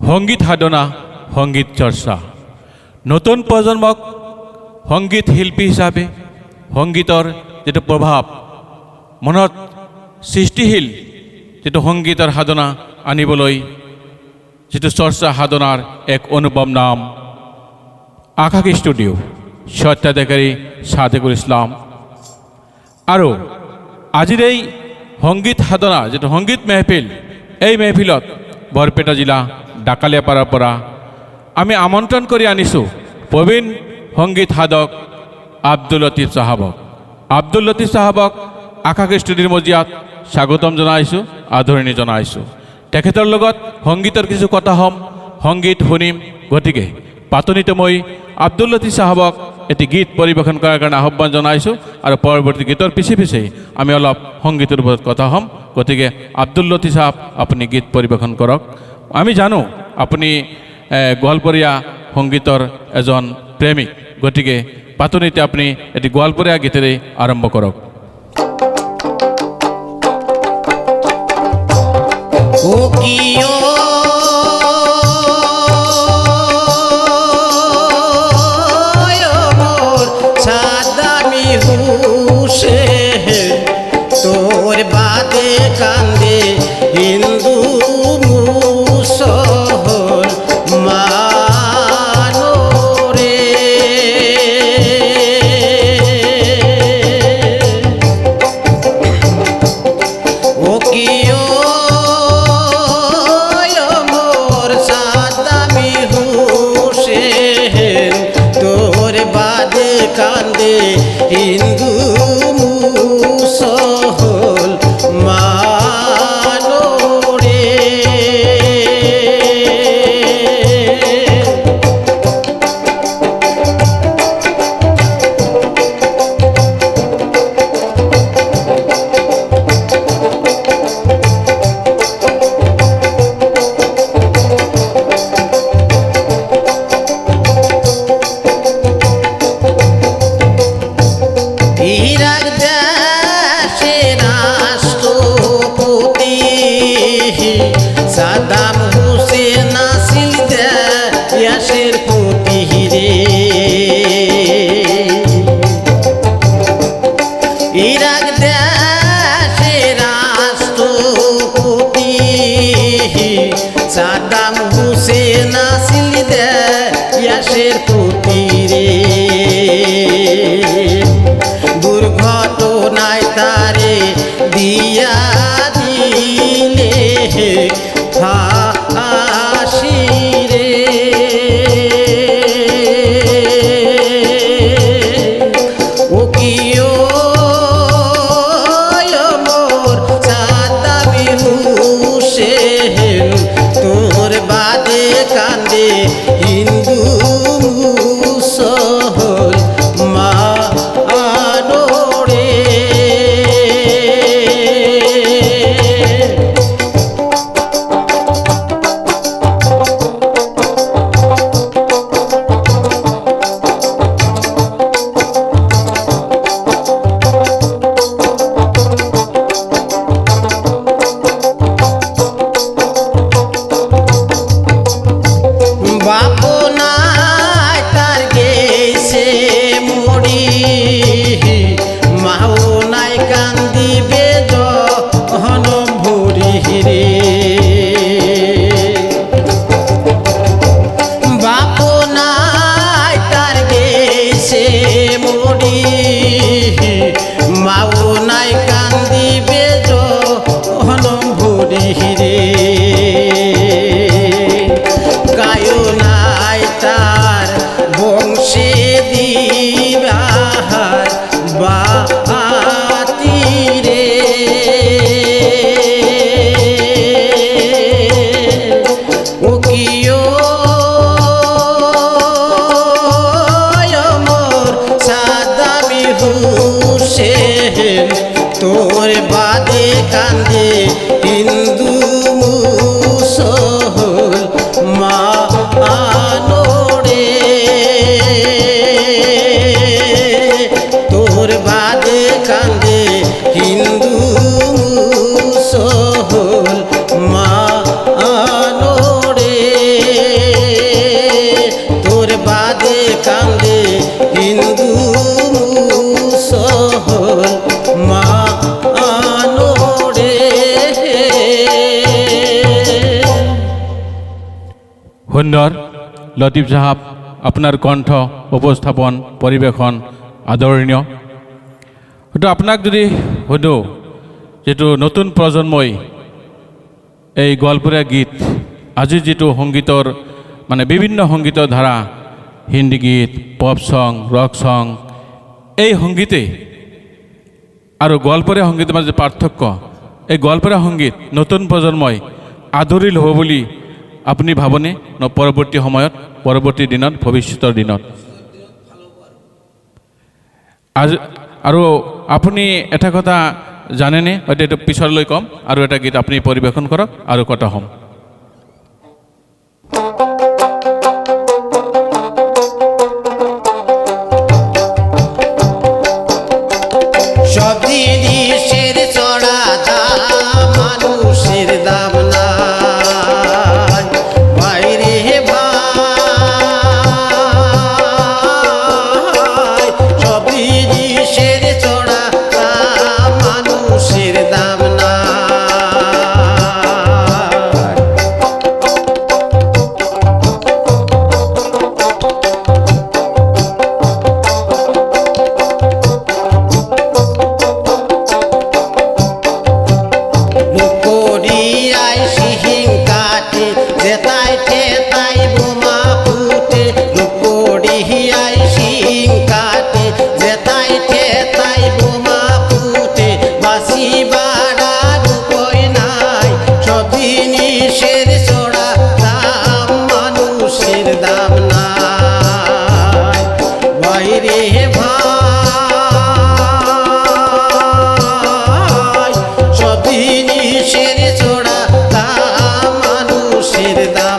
সংগীত সাধনা সংগীত চৰ্চা নতুন প্ৰজন্মক সংগীত শিল্পী হিচাপে সংগীতৰ যিটো প্ৰভাৱ, মনত সৃষ্টিশীল যিটো সংগীতৰ সাধনা আনিবলৈ, যিটো চৰ্চা সাধনাৰ এক অনুপম নাম। আকাশ ষ্টুডিঅ' স্বত্বাধিকাৰী সাদেকুল ইছলাম। আৰু আজিৰ এই সংগীত সাধনা যিটো সংগীত মেহফিল, এই মেহফিলত বৰপেটা জিলা ডাকালিয়াপাৰাৰ পৰা আমি আমন্ত্ৰণ কৰি আনিছোঁ প্ৰবীণ সংগীত সাধক আব্দুল লতিফ চাহাবক। আব্দুল লতিফ চাহাবক আকাশ ষ্টুডিঅ'ৰ মজিয়াত স্বাগতম জনাইছোঁ, আদৰণি জনাইছোঁ। তেখেতৰ লগত সংগীতৰ কিছু কথা হ'ম, সংগীত শুনিম, গতিকে পাতনিতে মই আব্দুল লতিফ চাহাবক এটি গীত পৰিৱেশন কৰাৰ কাৰণে আহ্বান জনাইছোঁ আৰু পৰৱৰ্তী গীতৰ পিছে পিছে আমি অলপ সংগীতৰ ওপৰত কথা হ'ম। গতিকে আব্দুল লতিফ চাহাব, আপুনি গীত পৰিৱেশন কৰক। আমি জানো, আপুনি গোৱালপৰীয়া সংগীতৰ এজন প্ৰেমিক। গতিকে, পাতনিতে আপুনি এটি গোৱালপৰীয়া গীতেৰে আৰম্ভ কৰক। কোকিও jawab সুন্দর, লতিফ সাহাব, আপনার কণ্ঠ, উপস্থাপন পৰিৱেশন আদৰণীয় হয়তো আপোনাক যদি সোধো, যিটো নতুন প্ৰজন্মই এই গোৱালপৰীয়া গীত আজি যিটো সংগীতৰ মানে বিভিন্ন সংগীতৰ ধাৰা, হিন্দী গীত, পপ চং ৰক চং এই সংগীতেই আৰু গোৱালপৰীয়া সংগীতৰ মাজত পাৰ্থক্য, এই গোৱালপৰীয়া সংগীত নতুন প্ৰজন্মই আদৰি ল'ব বুলি আপুনি ভাবনে? ন, পৰৱৰ্তী সময়ত, পৰৱৰ্তী দিনত, ভৱিষ্যতৰ দিনত। আজ, আৰু আপুনি এটা কথা জানেনে? হয়তো এইটো পিছলৈ ক'ম। আৰু এটা গীত আপুনি পৰিৱেশন কৰক। আৰু কথা হ'ম। জিনিসের চড়া দাম মানুষের দাম না বাইরে ভাই সব জিনিসের চড়া দাম মানুষের দাম